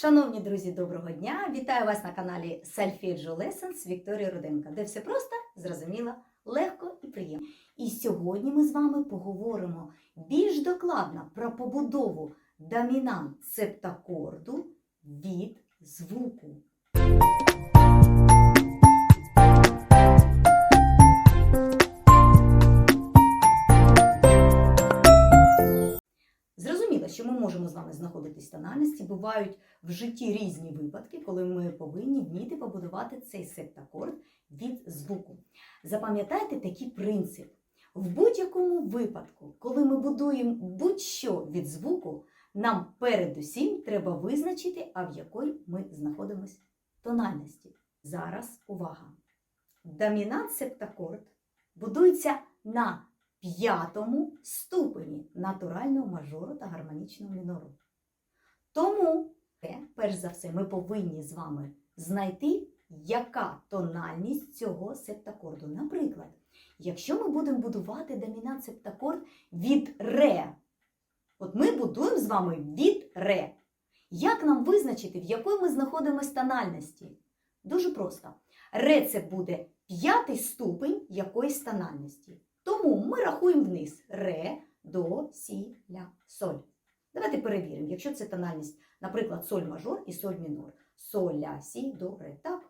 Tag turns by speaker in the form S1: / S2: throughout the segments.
S1: Шановні друзі, доброго дня! Вітаю вас на каналі Selfie Lessons Вікторія Руденка, де все просто, зрозуміло, легко і приємно. І сьогодні ми з вами поговоримо більш докладно про побудову домінант септакорду від звуку. Що ми можемо з вами знаходитись в тональності. Бувають в житті різні випадки, коли ми повинні вміти побудувати цей септакорд від звуку. Запам'ятайте такий принцип. В будь-якому випадку, коли ми будуємо будь-що від звуку, нам передусім треба визначити, а в якій ми знаходимося тональності. Зараз увага! Домінант септакорд будується на п'ятому ступені натурального мажору та гармонічного мінору. Тому, перш за все, ми повинні з вами знайти, яка тональність цього септакорду. Наприклад, якщо ми будемо будувати домінант септакорд від ре, от ми будуємо з вами від ре. Як нам визначити, в якій ми знаходимося тональності? Дуже просто. Ре це буде п'ятий ступень якоїсь тональності. Тому ми рахуємо вниз ре, до, сі, ля, соль. Давайте перевіримо, якщо це тональність, наприклад, соль мажор і соль мінор. Соль, ля, сі, до, ре. Так?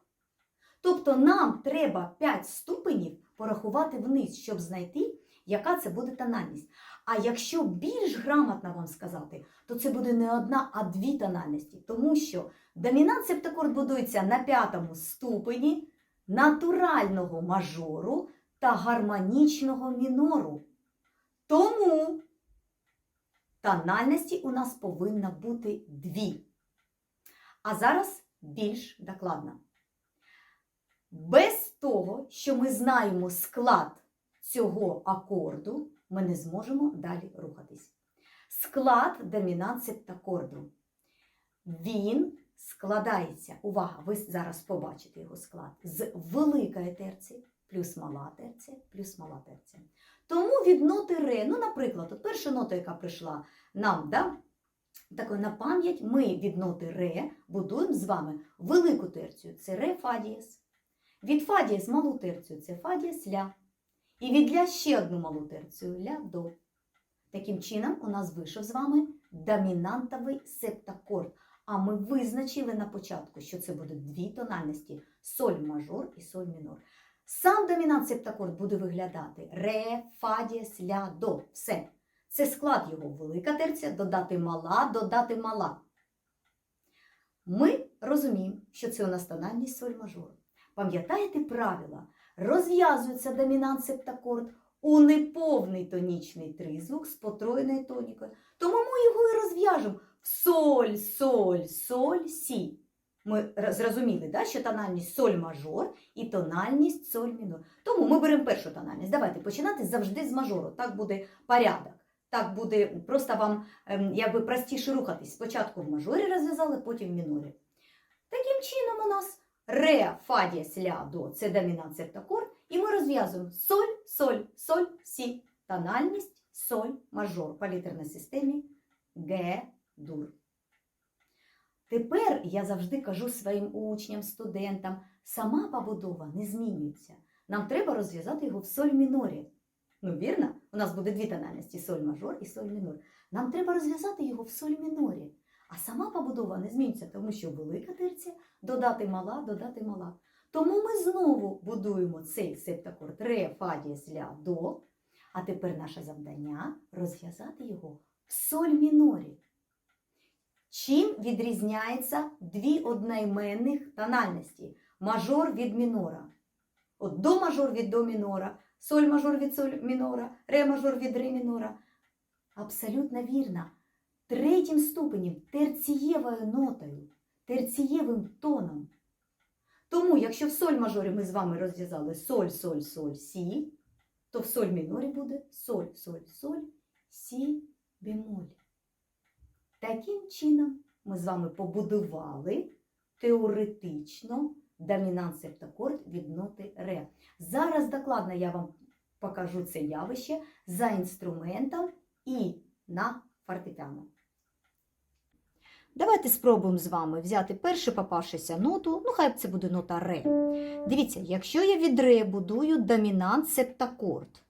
S1: Тобто нам треба 5 ступенів порахувати вниз, щоб знайти, яка це буде тональність. А якщо більш грамотно вам сказати, то це буде не одна, а дві тональності. Тому що домінант септакорд будується на п'ятому ступені натурального мажору та гармонічного мінору. Тому тональності у нас повинна бути дві. А зараз більш докладно. Без того, що ми знаємо склад цього акорду, ми не зможемо далі рухатись. Склад домінант септакорду. Він складається, увага, ви зараз побачите його склад, з великої терції плюс мала терція, плюс мала терція. Тому від ноти ре, ну, наприклад, от перша нота, яка прийшла нам, да, так, на пам'ять, ми від ноти ре будуємо з вами велику терцію, це ре фадієс. Від фадієс малу терцію це фа дієс ля. І від ля ще одну малу терцію ля до. Таким чином, у нас вийшов з вами домінантовий септакорд. А ми визначили на початку, що це будуть дві тональності соль мажор і соль мінор. Сам домінант септакорд буде виглядати ре, фа дієс, ля, до. Все. Це склад його велика терція, додати мала, додати мала. Ми розуміємо, що це у нас тональність соль мажор. Пам'ятаєте правила? Розв'язується домінант септакорд у неповний тонічний тризвук з потроєною тонікою. Тому ми його і розв'яжемо в соль, соль, соль, сі. Ми зрозуміли, да, що тональність соль мажор і тональність соль мінор. Тому ми беремо першу тональність. Давайте починати завжди з мажору. Так буде порядок. Так буде просто вам ем, якби простіше рухатись. Спочатку в мажорі розв'язали, потім в мінорі. Таким чином у нас ре, фа, дієс, ля, до це домінант септакорд. І ми розв'язуємо соль, соль, соль, сі. Тональність соль мажор по літерній системі Г, дур. Тепер я завжди кажу своїм учням, студентам, сама побудова не змінюється. Нам треба розв'язати його в соль мінорі. Ну, вірно? У нас буде дві тональності соль мажор і соль мінор. Нам треба розв'язати його в соль мінорі. А сама побудова не змінюється, тому що велика терція додати мала, додати мала. Тому ми знову будуємо цей септакорд ре, фа, дієс, ля, до. А тепер наше завдання розв'язати його в соль мінорі. Чим відрізняється дві одноіменних тональності? Мажор від мінора. От до мажор від до мінора, соль мажор від соль мінора, ре мажор від ре мінора. Абсолютно вірно. Третім ступенем терцієвою нотою, терцієвим тоном. Тому, якщо в соль мажорі ми з вами розв'язали соль, соль, соль, сі, то в соль мінорі буде соль, соль, соль, сі, бемоль. Таким чином ми з вами побудували теоретично домінант септакорд від ноти ре. Зараз докладно я вам покажу це явище за інструментом і на фортепіано. Давайте спробуємо з вами взяти першу попавшися ноту, ну хай це буде нота ре. Дивіться, якщо я від ре будую домінант септакорд,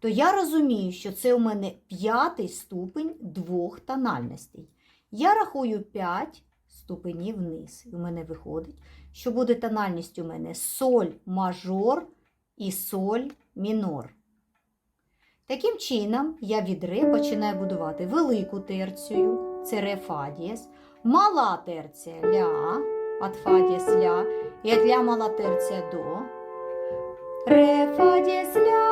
S1: то я розумію, що це у мене п'ятий ступень двох тональностей. Я рахую 5 ступенів вниз. І у мене виходить, що буде тональність у мене соль мажор і соль мінор. Таким чином, я від ре починаю будувати велику терцію, це ре фа дієс, мала терція ля, от фадієс ля, і от ля мала терція до, ре фа дієс ля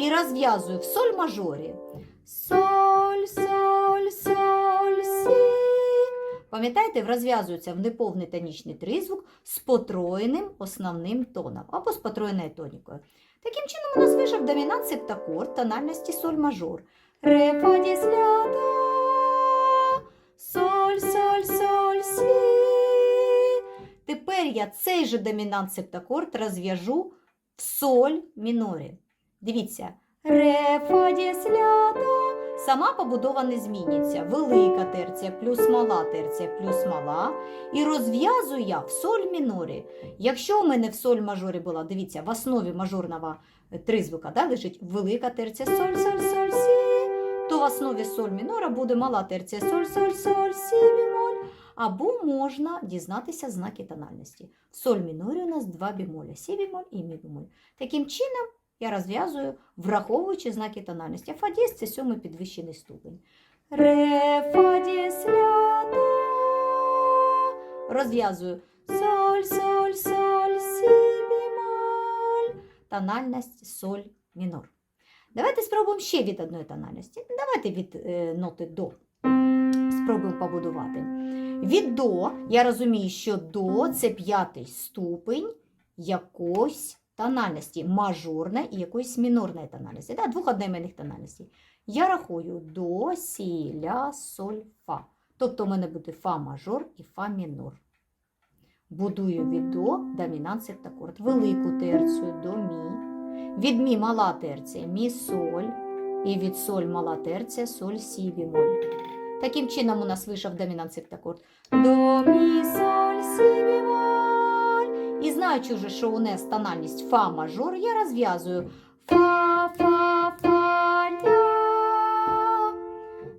S1: і розв'язую в соль мажорі. Соль, соль, соль, сі. Пам'ятаєте, розв'язується в неповний тонічний тризвук з потроєним основним тоном або з потроєною тонікою. Таким чином у нас вийшов домінант септакорд тональності соль мажор. Ре, фа, дієс, ля, до, соль, соль, соль, сі. Тепер я цей же домінант септакорд розв'яжу в соль мінорі. Дивіться, ре, фа, дієс, ля, до. Сама побудова не зміниться. Велика терція плюс мала терція плюс мала. І розв'язую я в соль мінорі. Якщо у мене в соль мажорі була, дивіться, в основі мажорного е, тризвука да, лежить велика терція соль, соль, соль, сі, то в основі соль мінора буде мала терція соль, соль, соль, сі, бімоль. Або можна дізнатися знаки тональності. В соль мінорі у нас два бімоля, сі бімоль і мі бімоль. Таким чином я розв'язую, враховуючи знаки тональності. Фа дієс – це сьомий підвищений ступень. Ре, фа дієс, ля, до. Розв'язую соль, соль, соль, сі, бімоль. Тональність соль мінор. Давайте спробуємо ще від одної тональності. Давайте від е, ноти до. Спробуємо побудувати. Від до я розумію, що до це п'ятий ступень якоїсь тональності, мажорної і якоїсь мінорної тональності, да, двох одноіменних тональностей. Я рахую до, сі, ля, соль, фа. Тобто у мене буде фа мажор і фа мінор. Будую від до домінант септакорд. Велику терцію до мі. Від мі мала терція мі соль. І від соль мала терція соль сі бімоль. Таким чином у нас вийшов домінант септакорд. До мі соль сі бімоль. І знаючи вже, що у нас тональність фа мажор, я розв'язую фа, фа, фа, ля.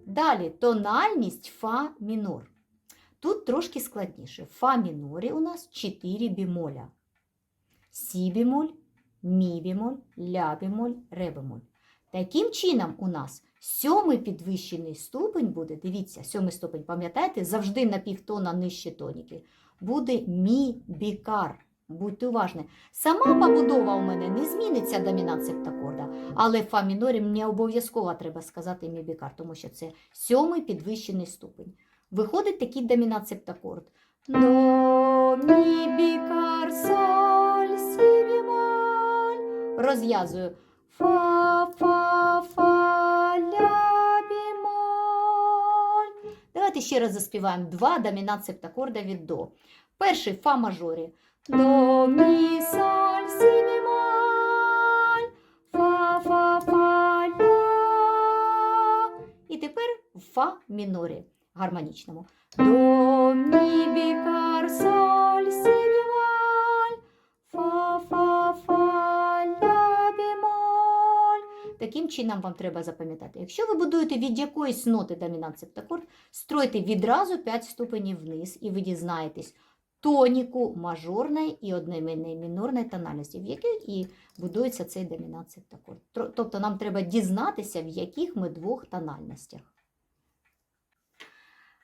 S1: Далі тональність фа мінор. Тут трошки складніше. Фа мінорі у нас 4 бімоля. Сі бімоль, мі бімоль, ля бімоль, ре бімоль. Таким чином у нас сьомий підвищений ступень буде, дивіться, сьомий ступень, пам'ятаєте, завжди на півтона нижче тоніки, буде мі бікар. Будьте уважні. Сама побудова у мене не зміниться домінант септакорда, але фа мінорі мені обов'язково треба сказати мі бікар, тому що це сьомий підвищений ступень. Виходить такий домінант септакорд. До, мі, соль, сі, бімоль. Розв'язую. Фа, фа, фа, ля, бімоль. Давайте ще раз заспіваємо два домінант септакорда від до. Перший фа мажорі. До, мі, соль, сі. Фа, фа, фа. І тепер фа мінорі гармонічному. До, мі, бікар, соль, сі, бімоль. Фа, фа, фа, ля, бімоль. Таким чином вам треба запам'ятати. Якщо ви будуєте від якоїсь ноти домінант септакорд, стройте відразу 5 ступенів вниз, і ви дізнаєтесь тоніку мажорної і одноіменної мінорної тональності, в яких і будується цей домінант септакорд. Тобто нам треба дізнатися, в яких ми двох тональностях.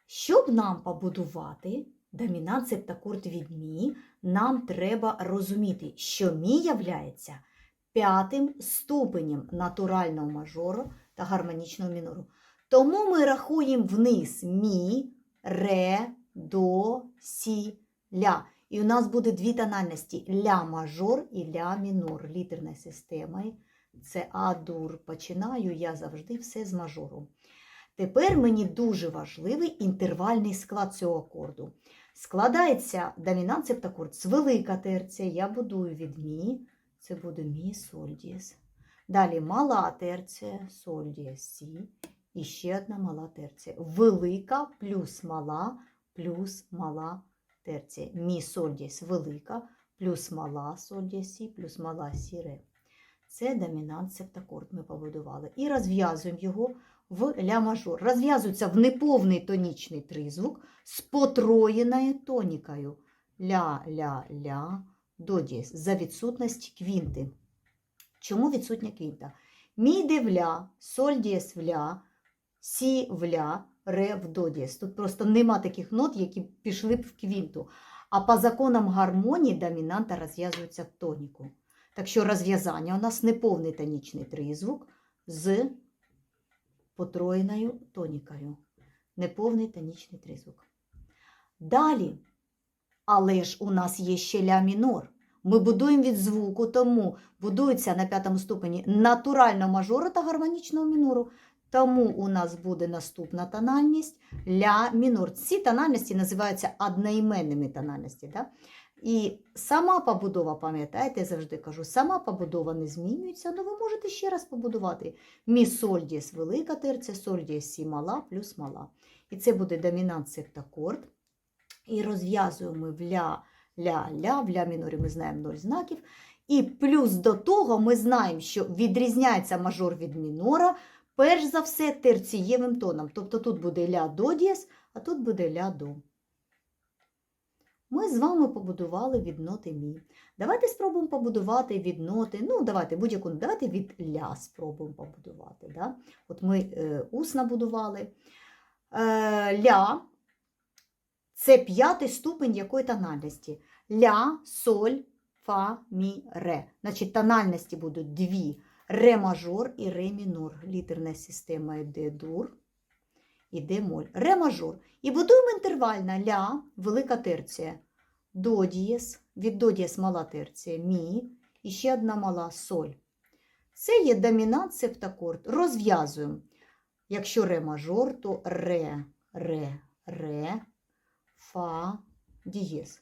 S1: Щоб нам побудувати домінант септакорд від мі, нам треба розуміти, що мі являється п'ятим ступенем натурального мажору та гармонічного мінору. Тому ми рахуємо вниз мі, ре, до, сі, ля. І у нас буде дві тональності ля мажор і ля мінор літерною системою. Це А-дур. Починаю я завжди все з мажору. Тепер мені дуже важливий інтервальний склад цього акорду. Складається домінант септакорд з велика терція. Я будую від мі. Це буде мі, соль, дієс. Далі мала терція, соль, дієс, сі. і ще одна мала терція. Велика плюс мала плюс мала терція. Мі соль велика плюс мала соль плюс мала сі ре. Це домінант септакорд ми побудували. І розв'язуємо його в ля мажор. Розв'язується в неповний тонічний тризвук з потроєною тонікою. Ля-ля-ля до дієс за відсутності квінти. Чому відсутня квінта? Мі йде в ля, соль дієс в ля, сі в ля, ре в до дієс. Тут просто нема таких нот, які пішли б в квінту. А по законам гармонії домінанта розв'язується тоніку. Так що розв'язання у нас неповний тонічний тризвук з потроєною тонікою. Неповний тонічний тризвук. Далі, але ж у нас є ще ля мінор. Ми будуємо від звуку, тому будується на п'ятому ступені натурального мажору та гармонічного мінору. Тому у нас буде наступна тональність ля мінор. Ці тональності називаються одноіменними тональності. Да? І сама побудова, пам'ятаєте, я завжди кажу, сама побудова не змінюється, але ви можете ще раз побудувати. Мі соль дієс велика терція, соль дієс сі мала плюс мала. І це буде домінант септакорд. І розв'язуємо в ля, ля, ля, в ля мінорі ми знаємо ноль знаків. І плюс до того ми знаємо, що відрізняється мажор від мінора, перш за все, терцієвим тоном. Тобто тут буде ля до дієс, а тут буде ля до. Ми з вами побудували від ноти мі. Давайте спробуємо побудувати від ноти. Ну, давайте будь-яку, давайте від ля спробуємо побудувати. Да? От ми е, усно будували. Е, ля це п'ятий ступень якої тональності. Ля, соль, фа, мі, ре. Значить, тональності будуть дві: ре мажор і ре мінор. Літерна система йде дур, іде моль. Ре мажор. І будуємо інтервально ля, велика терція, до дієс, від до дієс мала терція, мі, і ще одна мала соль. Це є домінант септакорд. Розв'язуємо. Якщо ре мажор, то ре, ре, ре, фа, дієс.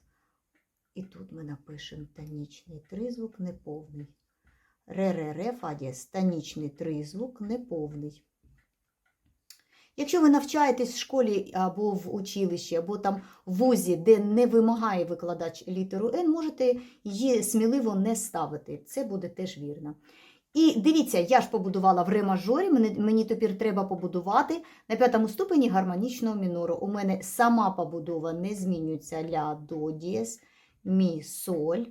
S1: І тут ми напишемо тонічний тризвук неповний. Ре-ре-ре, фа дієс, тонічний тризвук неповний. Якщо ви навчаєтесь в школі або в училищі, або там в вузі, де не вимагає викладач літеру Н, можете її сміливо не ставити. Це буде теж вірно. І дивіться, я ж побудувала в ре-мажорі, мені, мені тепер треба побудувати на п'ятому ступені гармонічного мінору. У мене сама побудова не змінюється ля до дієс, мі, соль.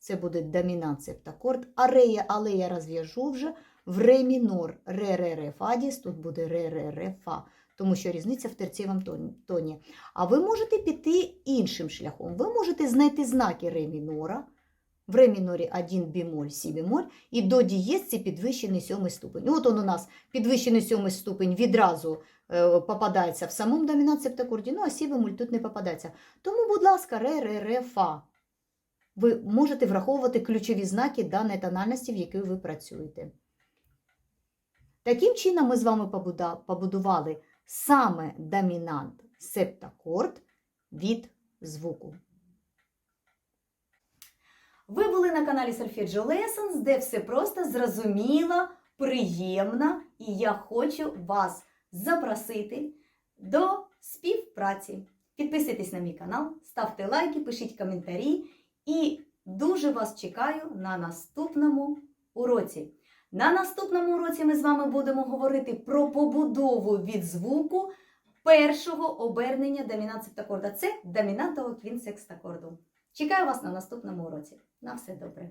S1: Це буде домінант септакорд. А ре, але я розв'яжу вже в ре мінор. Ре, ре, ре, фа дієс, тут буде ре, ре, ре, фа. Тому що різниця в терційному тоні-. А ви можете піти іншим шляхом. Ви можете знайти знаки ре мінора. В ре мінорі 1 бімоль, сі бімоль, і до дієс це підвищений сьомий ступень. От он у нас підвищений сьомий ступень відразу е, попадається в самому домінант септакорді, ну а сі бемоль тут не попадається. Тому, будь ласка, ре, ре, ре, фа. Ви можете враховувати ключові знаки даної тональності, в якій ви працюєте. Таким чином, ми з вами побудували саме домінант септакорд від звуку. Ви були на каналі Solfeggio Lessons, де все просто зрозуміло, приємно, і я хочу вас запросити до співпраці. Підписуйтесь на мій канал, ставте лайки, пишіть коментарі і дуже вас чекаю на наступному уроці. На наступному уроці ми з вами будемо говорити про побудову від звуку першого обернення домінант септакорда. Це домінантового квінсекстакорду. Чекаю вас на наступному уроці. На все добре!